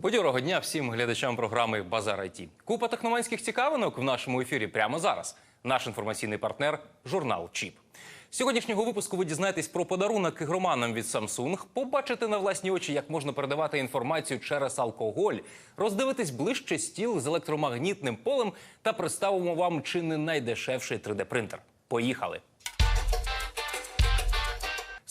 Бадьорого дня всім глядачам програми Базар IT. Купа техноманських цікавинок в нашому ефірі прямо зараз. Наш інформаційний партнер журнал Чіп. Сьогоднішнього випуску ви дізнаєтесь про подарунок ігроманам від Samsung, побачите на власні очі, як можна передавати інформацію через алкоголь, роздивитись ближче стіл з електромагнітним полем та представимо вам чи не найдешевший 3D-принтер. Поїхали!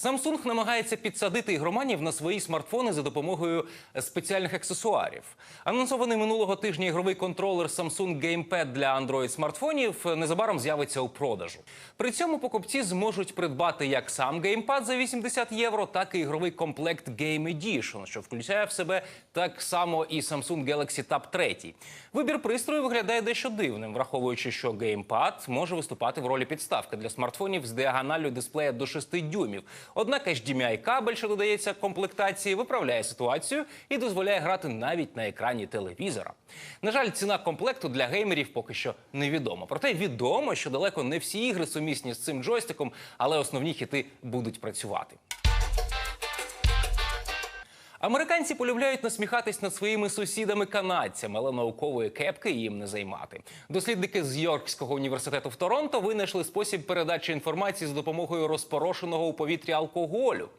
Samsung намагається підсадити ігроманів на свої смартфони за допомогою спеціальних аксесуарів. Анонсований минулого тижня ігровий контролер Samsung Gamepad для Android смартфонів незабаром з'явиться у продажу. При цьому покупці зможуть придбати як сам геймпад за 80 євро, так і ігровий комплект Game Edition, що включає в себе так само і Samsung Galaxy Tab 3. Вибір пристрою виглядає дещо дивним, враховуючи, що геймпад може виступати в ролі підставки для смартфонів з діагоналлю дисплея до 6 дюймів. Однак HDMI кабель, що додається комплектації, виправляє ситуацію і дозволяє грати навіть на екрані телевізора. На жаль, ціна комплекту для геймерів поки що невідома. Проте відомо, що далеко не всі ігри сумісні з цим джойстиком, але основні хіти будуть працювати. Американці полюбляють насміхатись над своїми сусідами-канадцями, але наукової кепки їм не займати. Дослідники з Йоркського університету в Торонто винайшли спосіб передачі інформації з допомогою розпорошеного у повітрі алкоголю.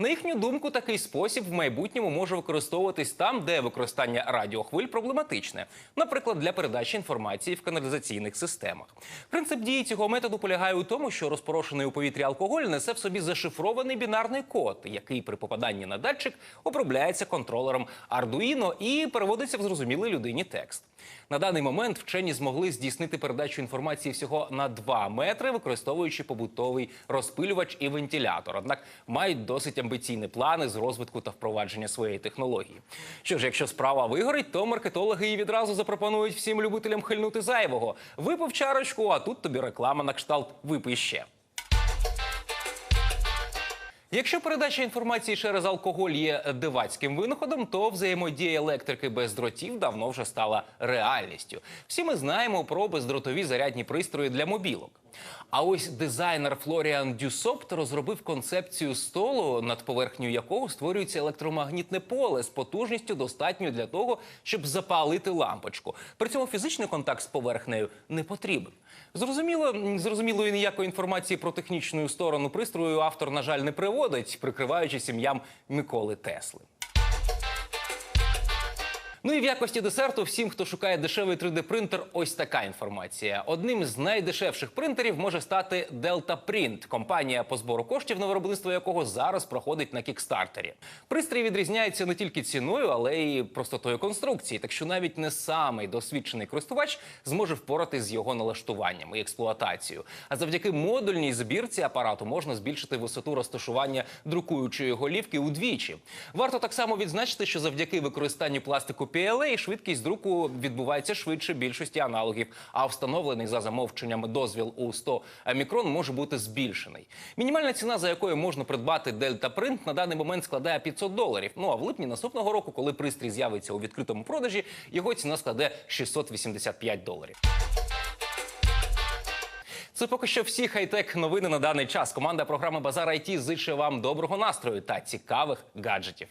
На їхню думку, такий спосіб в майбутньому може використовуватись там, де використання радіохвиль проблематичне, наприклад, для передачі інформації в каналізаційних системах. Принцип дії цього методу полягає у тому, що розпорошений у повітрі алкоголь несе в собі зашифрований бінарний код, який при попаданні на датчик обробляється контролером Arduino і переводиться в зрозумілий людині текст. На даний момент вчені змогли здійснити передачу інформації всього на 2 метри, використовуючи побутовий розпилювач і вентилятор. Однак мають досить амбіційні плани з розвитку та впровадження своєї технології. Що ж, якщо справа вигорить, то маркетологи її відразу запропонують всім любителям хильнути зайвого. Випив чарочку, а тут тобі реклама на кшталт випий ще. Якщо передача інформації через алкоголь є дивацьким винаходом, то взаємодія електрики без дротів давно вже стала реальністю. Всі ми знаємо про бездротові зарядні пристрої для мобілок. А ось дизайнер Флоріан Дюсопт розробив концепцію столу, над поверхнею якого створюється електромагнітне поле з потужністю достатньою для того, щоб запалити лампочку. При цьому фізичний контакт з поверхнею не потрібен. Зрозуміло, зрозумілої ніякої інформації про технічну сторону пристрою автор, на жаль, не приводить, прикриваючись ім'ям Миколи Тесли. Ну і в якості десерту всім, хто шукає дешевий 3D-принтер, ось така інформація. Одним з найдешевших принтерів може стати Delta Print, компанія по збору коштів на виробництво якого зараз проходить на кікстартері. Пристрій відрізняється не тільки ціною, але й простотою конструкції, так що навіть не самий досвідчений користувач зможе впоратись з його налаштуванням і експлуатацією. А завдяки модульній збірці апарату можна збільшити висоту розташування друкуючої голівки удвічі. Варто так само відзначити, що завдяки використаннню пластику PLA швидкість друку відбувається швидше більшості аналогів, а встановлений за замовченням дозвіл у 100 мікрон може бути збільшений. Мінімальна ціна, за якою можна придбати Delta Print, на даний момент складає 500 доларів. Ну а в липні наступного року, коли пристрій з'явиться у відкритому продажі, його ціна складе 685 доларів. Це поки що всі хай-тек новини на даний час. Команда програми Базар IT зичить вам доброго настрою та цікавих гаджетів.